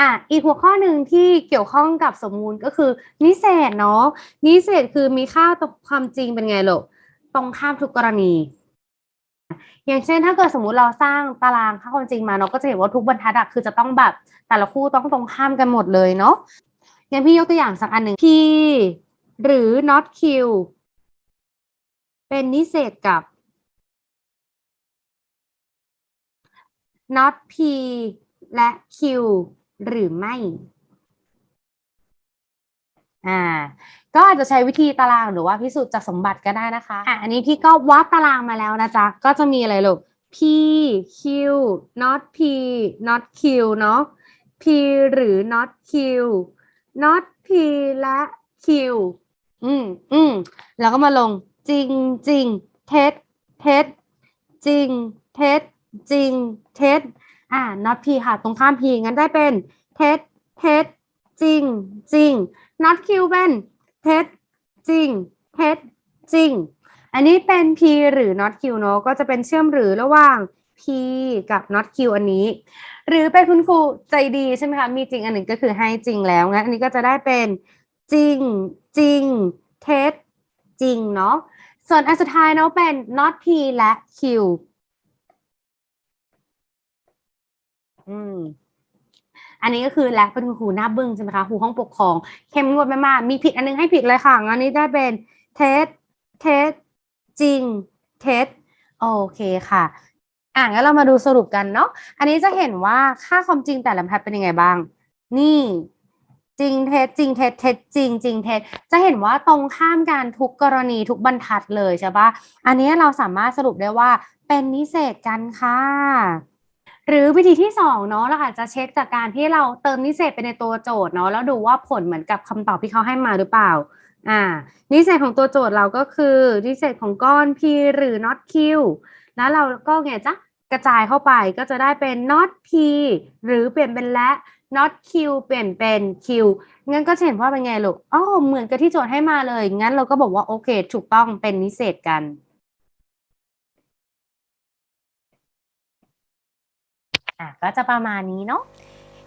อะอีกหัวข้อหนึ่งที่เกี่ยวข้องกับสมมูลก็คือ นิเศษเนาะนิเศษคือมีค่าตรงความจริงเป็นไงลูกตรงข้ามทุกกรณี อย่างเช่นถ้าเกิดสมมุติเราสร้างตารางค่าความจริงมาเราก็จะเห็นว่าทุกบรรทัดคือจะต้องแบบแต่ละคู่ต้องตรงข้ามกันหมดเลยเนาะอย่างพี่ยกตัวอย่างสักอันหนึ่ง P หรือ not Q เป็นนิเศษกับ not P และ Q หรือไม่ อ่า ก็อาจจะใช้วิธีตารางหรือว่าพิสูจน์จากสมบัติก็ได้นะคะ อะ อันนี้พี่ก็วาดตารางมาแล้วนะจ๊ะ ก็จะมีอะไรลูก P Q not P not Q เนาะ P หรือ not Q not P และ Q อืมอืมแล้วก็มาลงจริงจริงเท็จเท็จจริงเท็จจริงเท็จ อ่า not P ค่ะ ตรงข้าม P งั้นได้เป็น เท็จเท็จจริงจริง not Q เป็นเท็จจริงเท็จจริง อันนี้เป็น P หรือ not Q เนอะก็จะเป็นเชื่อมหรือระหว่าง P กับ not Q อันนี้ หรือเป็นคุณครูใจดีใช่ไหมคะ มีจริงอันหนึ่งก็คือให้จริงแล้วงั้นอันนี้ก็จะได้เป็นจริงจริงเท็จจริงเนาะส่วนอันสุดท้ายเนาะเป็น not P และ Q อืมอันนี้ก็คือและเป็นครูหน้าบึ้งใช่ไหมคะครูห้องปกครอง เข้มงวดมากๆมีผิดอันนึงให้ผิดเลยค่ะงั้นนี้ได้เป็นเท็จเท็จจริงเท็จโอเคค่ะ อะงั้นเรามาดูสรุปกันเนาะอันนี้จะเห็นว่าค่าความจริงแต่ละบรรทัดเป็นยังไงบ้าง นี่จริงเท็จจริงเท็จเท็จจริงจริงเท็จจะเห็นว่าตรงข้ามกันทุกกรณีทุกบรรทัดเลยใช่ปะอันนี้เราสามารถสรุปได้ว่าเป็นนิเศษกันค่ะ หรือวิธีที่สองเนาะเราอาจจะเช็คจากการที่เราเติมนิเศษไปในตัวโจทย์เนาะแล้วดูว่าผลเหมือนกับคำตอบที่เขาให้มาหรือเปล่าอ่านิเศษของตัวโจทย์เราก็คือนิเศษของก้อน p หรือ not q แล้วเราก็ไงจ๊ะกระจายเข้าไปก็จะได้เป็น not p หรือเปลี่ยนเป็นและ not q เปลี่ยนเป็น q งั้นก็จะเห็นว่าเป็นไงลูกอ๋อเหมือนกับที่โจทย์ให้มาเลย งั้นเราก็บอกว่าโอเค ถูกต้องเป็นนิเศษกัน อะก็จะประมาณนี้เนาะ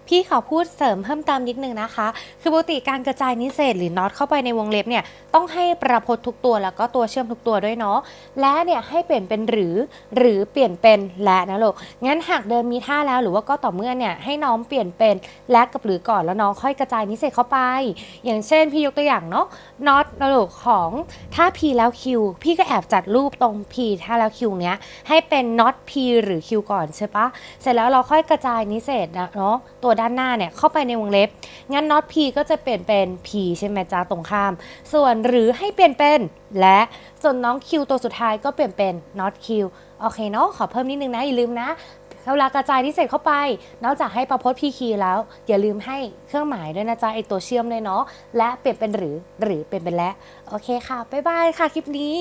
พี่ขอพูดเสริมเพิ่มเติมนิดนึงนะคะ คือปกติการกระจายนิเศษหรือน็อตเข้าไปในวงเล็บเนี่ยต้องให้ประพจน์ทุกตัวแล้วก็ตัวเชื่อมทุกตัวด้วยเนาะ และเนี่ยให้เปลี่ยนเป็นหรือ หรือเปลี่ยนเป็นและนะลูก งั้นหากเดิมมีท่าแล้วหรือว่าก็ต่อเมื่อเนี่ยให้น้องเปลี่ยนเป็นและกับหรือก่อนแล้วน้องค่อยกระจายนิเศษเข้าไป อย่างเช่นพี่ยกตัวอย่างเนาะ น็อต นะลูกของถ้า P แล้ว Q พี่ก็แอบจัดรูปตรง P ถ้าแล้ว Q เนี้ย ให้เป็นน็อต P หรือ Q ก่อนใช่ปะเสร็จแล้วเราค่อยกระจายนิเศษนะเนาะตัวด้านหน้าเนี่ย เข้าไปในวงเล็บ งั้นน็อต P ก็จะเปลี่ยนเป็น P ใช่ไหมจ้าตรงข้าม ส่วนหรือให้เปลี่ยนเป็นและส่วนน้อง Q ตัวสุดท้ายก็เปลี่ยนเป็น not Q โอเคเนาะขอเพิ่มนิดนึงนะอย่าลืมนะ เวลากระจายที่เสร็จเข้าไป นอกจากให้ประพจน์ PQ แล้ว อย่าลืมให้เครื่องหมายด้วยนะจ๊ะไอตัวเชื่อมเลยเนาะและเปลี่ยนเป็นหรือหรือเปลี่ยนเป็นและโอเคค่ะบ๊ายบายค่ะคลิปนี้